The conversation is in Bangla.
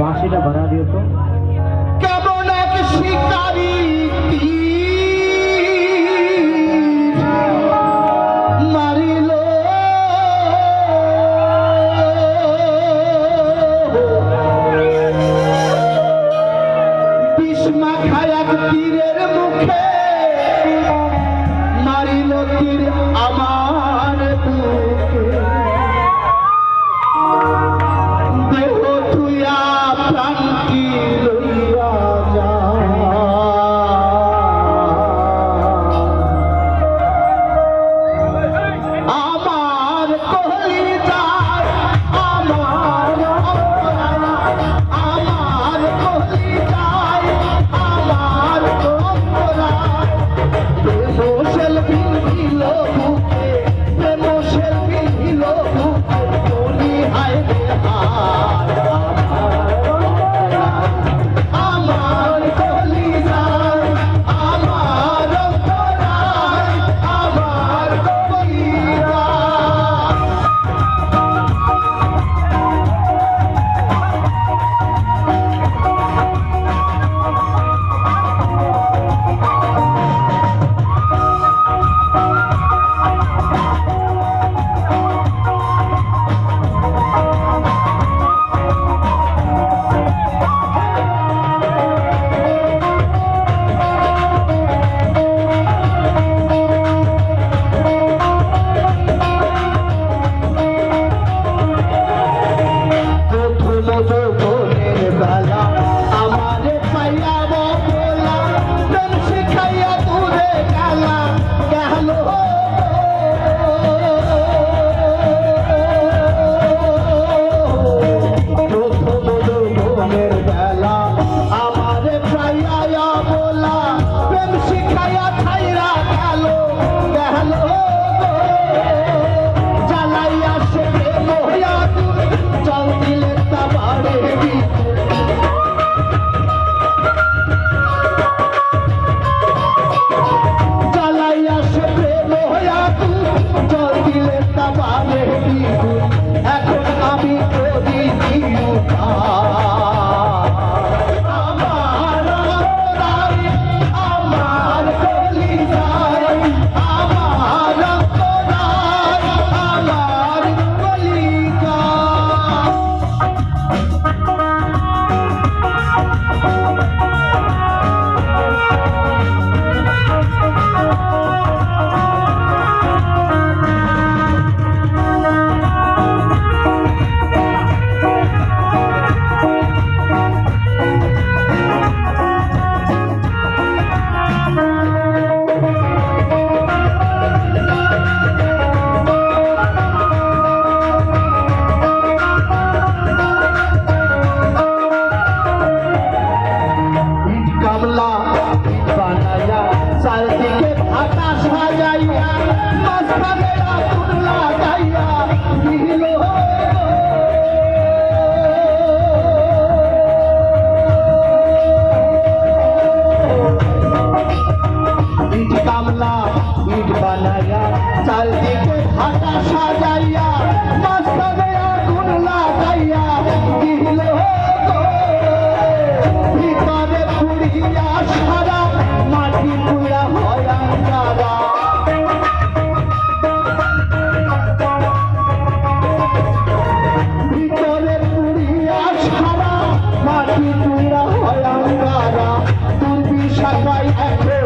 বাঁশিটা বাড়া দিও তো কেমন এক শিকারী এক তীরের মুখে নারী তীর আমার い不、চারদিকে ফাটা সাজাইয়া মাঝখানে আগুন shall fight and pray.